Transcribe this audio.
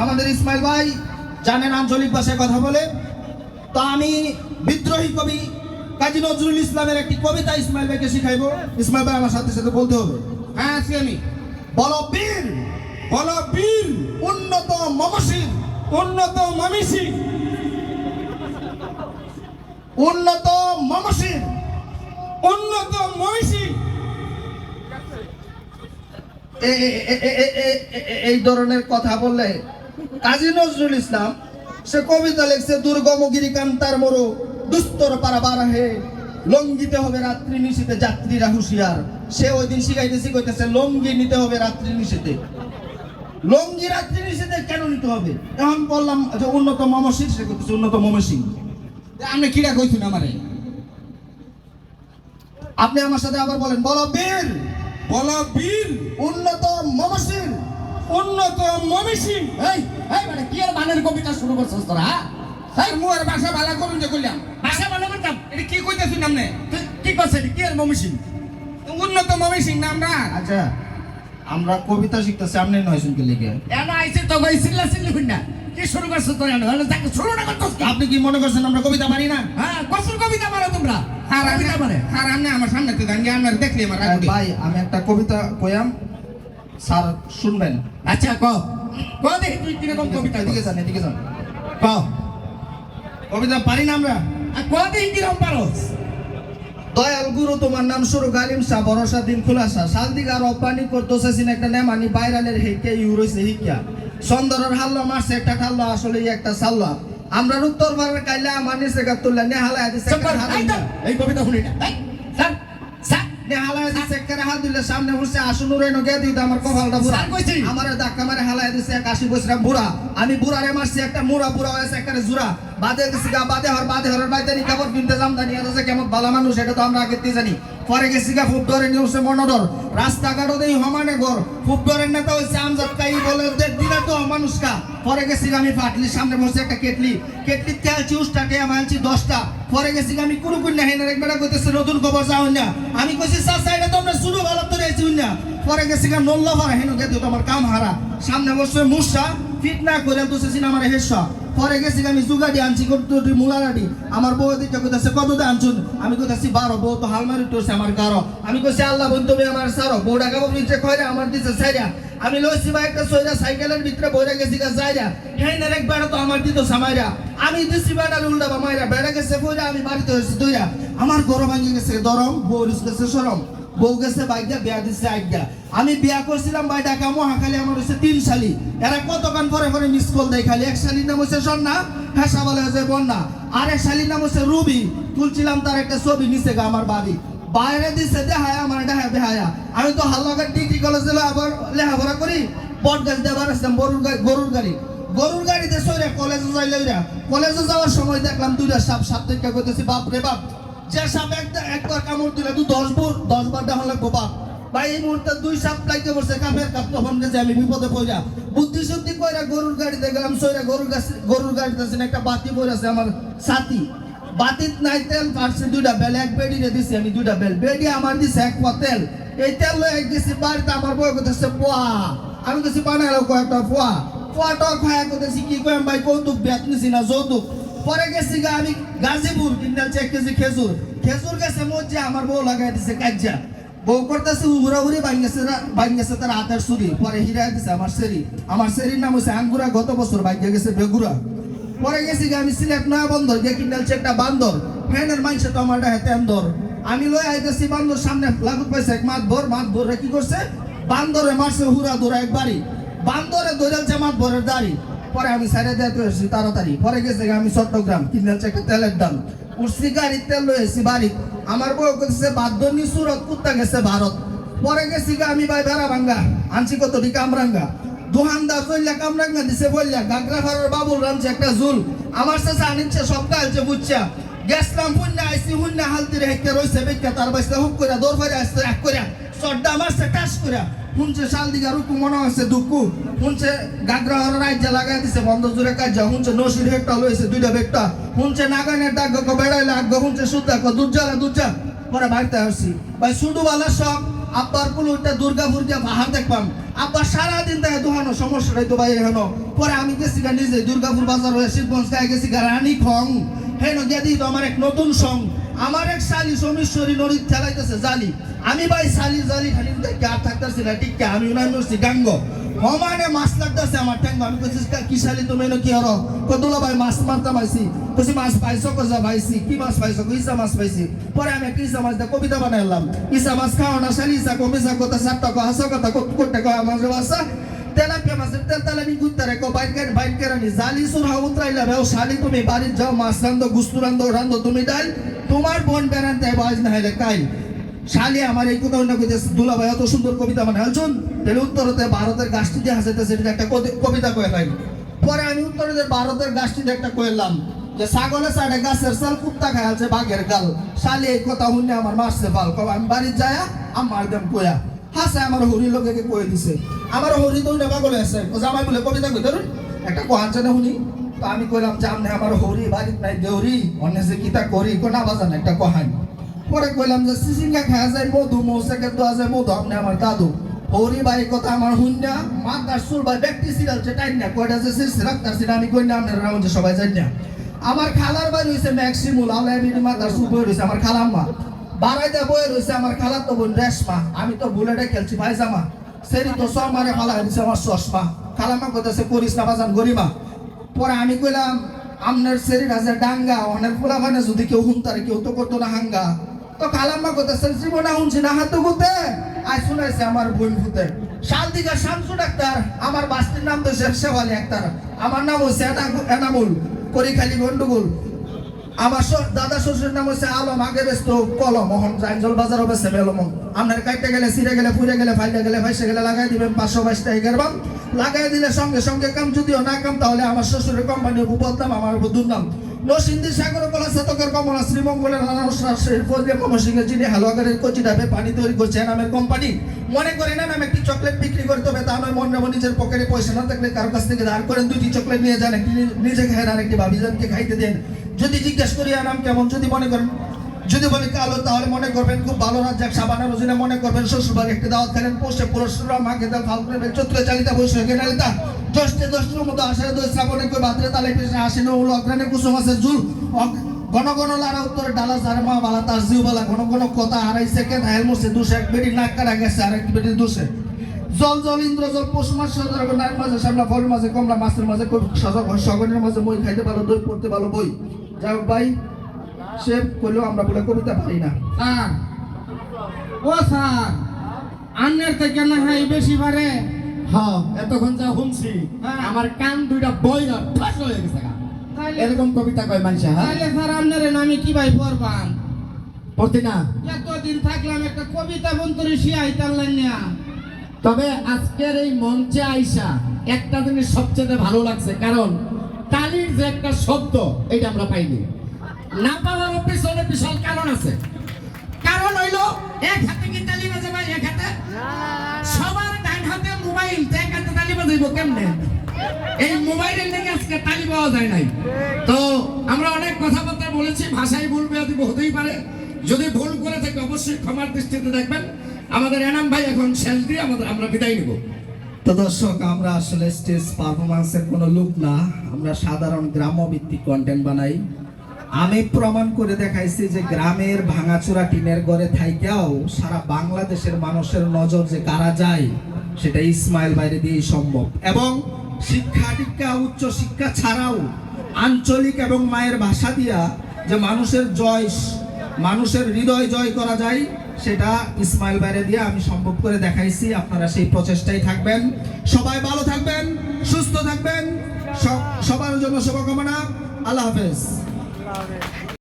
আমাদের ইসমাইল ভাই জানেন আঞ্চলিক ভাষায় কথা বলে। তো আমি বিদ্রোহী কবি কাজী নজরুল ইসলামের একটি কবিতা ইসমাইল ভাইকে শিখাইবো। ইসমাইল ভাই আমার সাথে সাথে বলতে হবে। হ্যাঁ আছি আমি। বলো বীর বলো বীর, উন্নত মমশির, উন্নত মমিষি উন্নত মমশির, উন্নত এ- এই ধরনের কথা বললে কাজী নজরুল ইসলাম সে কবিতা লিখছে দুর্গম গিরিকান্তার মরু দুস্তর পারাবার হে লঙ্গিতে হবে রাত্রি নিশীতে যাত্রীরা হুঁশিয়ার। সে ওই দিন শিখাইতেছি কইতেছে লঙ্গি নিতে হবে রাত্রি নিশীতে লঙ্গি রাত্রি নিশীতে কেন নিতে হবে? এখন বললাম যে উন্নত মমশির সে করতেছে উন্নত মমসিং আপনি কিরা কইছুন আমারে? আপনি আমার সাথে আবার বলেন বলো বীর বলো বীর উন্নত মমসির উন্নত এই এই মানে কি আর বানের কবিতা শুরু করছিস তোরা হ্যাঁ? এই মুয়ার ভাষা ভালো করুন যে কইলাম। ভাষা ভালো করতাম? এটা কি আর মমিসিং উন্নত নাম না আচ্ছা আমরা কবিতা শিখতেছি আপনি নয় শুনতে লিখে। এনা আইছে তো ভাই সিল্লা সিল্লি হইনা কি শুরু করছিস তোরা? হলো তাকে শুরু না আপনি কি মনে করছেন আমরা কবিতা পারি না? হ্যাঁ কসুর কবিতা মারো তোমরা। আর আমি আমার সামনে তো দাঁড়িয়ে আমার দেখলি আমার ভাই আমি একটা কবিতা কয়াম স্যার শুনবেন। আচ্ছা ক ক দেখি তুই কীরকম কবিতা? এদিকে যান এদিকে যান। ক কবিতা পারি না আমরা? আর ক দেখি কীরকম পারো? দয়াল গুরু তোমার নাম শুরু গালিম শাহ ভরসা দিন খুলাসা। সালদিগা রপ্তানি করতেছে সিন একটা নেমানি বাইরালের হেকে ইউরোসে হিকিয়া সুন্দরের হাল্লা মারছে একটা আসলে একটা সাল্লা। আমরা উত্তর ভারতের কাইলা আমার নিচে গাতুল্লা নেহালা এই কবিতা শুনি না। দিছে একটা হাত দিলে সামনে বসে আসুনুরে নগে দিত আমার কপালটা বুড়া। কইছি। আমার ধাক্কা মারে হালাই দিছে এক আশি বছর বুড়া। আমি বুড়ারে মারছি একটা মুড়া বুড়া হয়েছে একটা জুড়া। বাদে গেছি গা বাদে হর বাদে হর বাইতে নি কাপড় কিনতে যাম জানি আর আছে কেমন ভালো মানুষ এটা তো আমরা আগে জানি। পরে গেছি গা ফুট ধরে নিউসে মনোডর রাস্তাঘাটও দেই সমানে ঘর। ফুট ধরের নেতা হয়েছে আমজাদ কাই বলে দিনা তো মানুষ কা পরে গেছি আমি ফাটলি সামনে বসে একটা কেটলি। কেটলি তেল চিউসটা কে আমি আনছি দশটা। পরে গেছি আমি কুড়ু কুন্যা হেনার একবার কইতেছে নতুন খবর যাও না। আমি কইছি, চাচা, এটা তো আমরা শুরু ভালো তো রয়েছি না। পরে গেছি গা নল্লা ভরা হেন গে তোমার কাম হারা। সামনে বসে মুসা, ফিট না করে তো আমার হেসা। পরে গেছি, আমি জুগাডি আনছি, কত মুলারাডি আমার বউ দিকে কইতাছে, কত দে আনছুন? আমি কইতাছি, বারো, বউ তো হাল মারি তোরছে আমার গারো। আমি কইছি, আল্লাহ বন্ধু তুমি আমার সারো। বউ ডাকা বউ নিচে খয়রা, আমার দিছে সাইরা। আমি লইছি বা একটা সইরা সাইকেলের ভিতরে বইরা গেছি গা, যাইরা। হেন এক বেড়া তো আমার দিত সামাইরা আমি দিছি বেড়ার উল্টা বা মাইরা, বেড়া গেছে বইরা আমি বাড়িতে হয়েছি দইরা। আমার গরম ভাঙি গেছে দরম বউ গেছে সরম। বউ গেছে বাইকটা, বিয়া দিছে আইডা। আমি বিয়া করছিলাম ভাই ঢাকা মহাখালী আমার হচ্ছে তিন শালি। এরা কতক্ষণ পরে পরে মিস কল দেয় খালি? এক শালির নাম হচ্ছে সন্না হেসা বলে হচ্ছে বন্যা। আর এক শালির নাম হচ্ছে রুবি। তুলছিলাম তার একটা ছবি নিচে গা আমার বাড়ি। বাইরে দিছে, দেহায়া, আমার দেহা দেহায়া। আমি তো হালকা ডিগ্রি কলেজে আবার লেখাপড়া করি, বট গাছ দেবার আসলাম গরুর গাড়ি গরুর গাড়ি। গরুর গাড়িতে সরে কলেজে যাইলে কলেজে যাওয়ার সময় দেখলাম দুইটা সাপ সাপ থেকে কইতেছি বাপ রে বাপ। যে সাপ একবার কামড় দিলে তুই দশ বার দশ বার দেখা লাগবো, বাপ। ভাই, এই মুহূর্তে দুই সাপ লাইতে বসে, কাপের কাপ তখন গেছে, আমি বিপদে পড়া বুদ্ধি শুদ্ধি কইরা গরুর গাড়িতে গেলাম, সইরা গরুর গাছে গরুর গাড়িতে একটা বাতি পড়ে আছে আমার সাথী বাতিত নাই, তেল পারছে দুইটা বেল, এক বেডি রে দিছি আমি, দুইটা বেল। বেডি আমার দিছে এক পা তেল। এই তেল লয়ে গেছি বাড়িতে, আমার বই করতেছে পোয়া। আমি কিছু বানাইলো কয়েকটা পোয়া। পোয়াটা খায়া করতেছি কি কয় ভাই, কৌতুক ব্যাত নিছি না, যৌতুক। পরে গেছি গা, আমি গাজীপুর কিনালছে এক কেজি খেজুর। খেজুর গেছে মধ্যে আমার বউ লাগাই দিছে কাজ্জা। বউ করতেছে উড়াউড়ি ভাঙ্গেছে ভাঙ্গেছে তার হাতের চুরি পরে হিরা দিছে আমার সেরি। আমার সেরির নাম হচ্ছে আঙ্গুরা, গত বছর ভাগ্য গেছে বেগুরা। পরে গেছি গা, আমি সিলেট নয়া বন্দর গিয়ে কিনালছে একটা বান্দর। ফ্যানের মাইনসে তো আমার হেতে আন্দর আমি লই আইতেছি বান্দর সামনে লাগুত পাইছে এক মাত ভর মাত ভরে কি করছে? বান্দরে মারছে হুরা ধরা এক বাড়ি। বান্দরে ধরেছে মাত ভরের দাড়ি। পরে আমি তাড়াতাড়ি। পরে গেছে আমি চট্টগ্রাম কিনেছে একটা তেলের দাম উঠছি গাড়ির তেল লয়ে এসেছি বাড়ি আমার বউ করছে বাধ্য নি সুরত কুত্তা গেছে ভারত। পরে গেছি আমি ভাই বেড়া ভাঙ্গা, আনছি কত টি কামরাঙ্গা। দোহানদার চললে কামরাঙ্গা দিছে বললা গাগরা বাবুল রামছে একটা ঝুল। আমার সাথে আনিচ্ছে, সব কালছে বুঝছা। গেছলাম পুণ্যা আইসি হুন্না হালতি রে হেক্কে রইছে বেক্কা তার বাইসে হুক করে দৌড় ফেরে আসছে, এক করে চড্ডা মারছে, টাস করে শুনছে শাল দিঘা রুকু, মনে হচ্ছে দুঃখু শুনছে গাগরা রাজ্য লাগাই দিছে, বন্ধ জুড়ে কাজ শুনছে নসির হেকটা লইছে দুইটা বেকটা শুনছে নাগানের ডাক গো, বেড়াইলে আগ শুনছে সুদ্ধা দুর্জালা দুর্জা পরে বাড়িতে আসছি। ভাই শুধু বালা সব, আব্বার কুলুটা দুর্গাপুর দিয়ে পাহাড় দেখবাম। আব্বা সারাদিন দেখে দোহানো, সমস্যাটাই তো ভাই এখানো পরে আমি গেছি গা নিজে, দুর্গাপুর বাজার হয়ে শিবগঞ্জ গায়ে গেছি গা, রানী খং। হেন গিয়ে দিই তো আমার এক নতুন সং। আমার এক শালি সমিশ্বরী নদীর ঠেলাইতেছে জালি। আমি ভাই শালি জালি খালি আর থাকতেছি না, ঠিক আমি উনাই নড়ছি গাঙ্গ। সমানে মাছ লাগতেছে আমার ট্যাঙ্গ আমি কইছি কি শালি তুমি এনো, কি হরো? কতলা ভাই, মাছ মারতাম আইছি কইছি, মাছ পাইছো কজা পাইছি। কি মাছ পাইছো? ইসা মাছ পাইছি। পরে আমি একটা ইসা মাছ দিয়ে কবিতা বানাইলাম। ইসা মাছ খাওয়া না শালি ইসা কমিসা কথা সাতটা কো হাসা কথা করতে কো আমার বাসা তেলাপিয়া মাছের তেল তালানি গুত্তারে কো বাইক কেন বাইক কেরানি জালি সুরহা উতরাইলা বেও শালি তুমি বাড়ির যাও, মাছ রান্ধো, গুস্তু রান্ধো রান্ধো তুমি ডাল, তোমার বোন বেড়ানতে বাজ না হলে কাই শালি আমার এই কথা অন্য কইতেছে, দুলা ভাই এত সুন্দর কবিতা মানে শুন তাহলে উত্তরতে ভারতের গাছটি দিয়ে হাসাইতেছে এটা একটা কবিতা কয়ে লাইন পরে আমি উত্তরে যে ভারতের গাছটি দিয়ে একটা কইলাম যে ছাগলের সাইডে গাছের সাল কুত্তা খায়, আছে বাঘের গাল। শালি এই কথা শুনে আমার মারছে কব আমি বাড়ির যায় আমার দেম কয়া হাসে আমার হরি লোকে কয়ে দিছে? আমার হরি তো নেবা গলে আছে। ও জামাই বলে, কবিতা কই ধরুন একটা কোহান জানে শুনি। তো আমি কইলাম যে আমনে আমার হরি বাড়িত নাই দেউরি। অন্য যে কিতা করি কোনা বাজান একটা কোহান। পরে কইলাম যে, সিসিঙ্গা খাওয়া যায়, মধু মৌসাকে দেওয়া যায়, মধু, আপনি আমার দাদু। হরি ভাই কথা আমার হুন্যা মাথার সুর ভাই ব্যক্তি সিরিয়াল যে টাইম না, কয়টা যে সিরসি রাখতার সিনা আমি কই না, আপনার রাউন্ড সবাই জানি না। আমার খালার বাড়ি হইছে ম্যাক্সিমুল আলাই বিনি মাথার সুর রইছে, আমার খালাম্মা। বারাইতে বই রয়েছে আমার খালার তো বোন রেশমা। আমি তো বুলেটে খেলছি ভাইজামা সেরি তো সব মারে ফালা আমার চশমা। খালাম্মা কইতেছে, করিস না বাজান, গরিমা। পরে আমি কইলাম, আমনের শরীর আছে ডাঙ্গা অনেক পোলা মানে যদি কেউ হুমতারে কেউ তো করতো না হাঙ্গা। তো কালাম্মা কথা জীবনে শুনছি না হাতে গুতে, আই শুনাইছে আমার বোন ফুতে শাল দিঘা শামসু ডাক্তার, আমার বাস্তির নাম তো শেখ আক্তার। আমার নাম হচ্ছে এনা- এনামুল, করিখালি গন্ডগোল। আমার দাদা শ্বশুরের নাম হচ্ছে আলম, আগে ব্যস্ত কলম মোহন জাইনজল বাজার হবে বেলম আপনার কাটতে গেলে সিরে গেলে ফুরে গেলে, ফাইলে গেলে, ফাইসে গেলে লাগাই দিবেন, পাঁচশো বাইশ টাকা বাম লাগাই দিলে সঙ্গে সঙ্গে কাম, যদিও না কাম, তাহলে আমার শ্বশুরের কোম্পানি দাম, আমার উপর দুর্নাম নসিন্দি সাগর কলা শতকের কমলা শ্রীমঙ্গলের মমসিংহের যিনি হালুয়াগারের কচি ডাবে পানি তৈরি করছে নামের কোম্পানি মনে করেন না আমি একটি চকলেট বিক্রি করতে হবে তা আমার মনে নিজের পকেটে পয়সা না থাকলে কারও কাছ থেকে ধার করেন দুটি চকলেট নিয়ে যান, একটি নিজে খায় আর একটি ভাবিজানকে খাইতে দেন। যদি জিজ্ঞেস করি আনাম কেমন? যদি মনে করেন, যদি বলি কালো, তাহলে মনে করবেন, খুব ভালো রাজ্জাক সাবানা রোজিনা মনে করবেন শ্বশুর বাড়ি একটি দাওয়াত খেলেন পোষে পুরস্কার মাকে দাও ফালকুনে চতুরে চালিতা বৈশাখে নালিতা। দশটে দশটার মতো আষাঢ়ে দই শ্রাবণে কই ভাদ্রে তালে কৃষ্ণ আসেন। উল অগ্রাণে কুসুম আছে জুল। ঘন ঘন লারা উত্তরে ডালা সারে মা বালা তার জিউ বালা। ঘন ঘন কথা আড়াই সেকেন্ড হাইল মুসে দুশে এক বেটি নাক কাটা গেছে আর এক বেটি দুশে জল জল, ইন্দ্র, জল, পশু মাছ সদর নাক মাঝে সামলা ফল মাঝে, কমলা, মাছের মাঝে সজগ সগনের মাঝে মই খাইতে ভালো দই পড়তে ভালো বই। যাই হোক ভাই, সে কইলেও আমরা বলে কবিতা পারি না। ও স্যার, আন্নের থেকে না হয় বেশি পারে হ্যাঁ এতক্ষণ যা শুনছি হ্যাঁ। আমার কান দুইটা বই না ফাঁস হয়ে গেছে এরকম কবিতা কয় মানুষ হ্যাঁ? তাইলে স্যার আপনার আমি কি ভাই পড়বাম? পড়তি না? এতদিন থাকলাম একটা কবিতা বন্তরে শিয়াইতাল্লাম না তবে আজকের এই মঞ্চে আইসা একটা জিনিস সবচেয়ে ভালো লাগছে কারণ তালির যে একটা শব্দ এটা আমরা পাইনি। না পাওয়ার পিছনে বিশাল কারণ আছে। কারণ হইল এক হাতে কি তালি বাজে ভাই এক হাতে? সবার হাতে মোবাইল, তো এক হাতে তালি বাজাইবো কেমনে? এই মোবাইলের লেগে আজকে তালি পাওয়া যায় নাই। তো আমরা অনেক কথাবার্তা বলেছি, ভাষায় ভুল বেয়াদি হতেই পারে। যদি ভুল করে থাকে, অবশ্যই ক্ষমার দৃষ্টিতে দেখবেন। আমাদের এনাম ভাই এখন শেষ দিয়ে আমাদের আমরা বিদায় নিব। তো দর্শক, আমরা আসলে স্টেজ পারফরমেন্সের কোনো লুক না। আমরা সাধারণ গ্রাম্য ভিত্তিক কন্টেন্ট বানাই। আমি প্রমাণ করে দেখাইছি যে গ্রামের ভাঙাচোরা টিনের ঘরে থাইকাও সারা বাংলাদেশের মানুষের নজর যে কারা যায় সেটা ইসমাইল বাইরে দিয়েই সম্ভব। এবং শিক্ষা দীক্ষা, উচ্চ শিক্ষা ছাড়াও আঞ্চলিক এবং মায়ের ভাষা দিয়া যে মানুষের জয় মানুষের হৃদয় জয় করা যায়, সেটা ইসমাইল বাইরে দিয়ে আমি সম্ভব করে দেখাইছি। আপনারা সেই প্রচেষ্টায় থাকবেন। সবাই ভালো থাকবেন, সুস্থ থাকবেন। সবার জন্য শুভকামনা। আল্লাহ হাফেজ।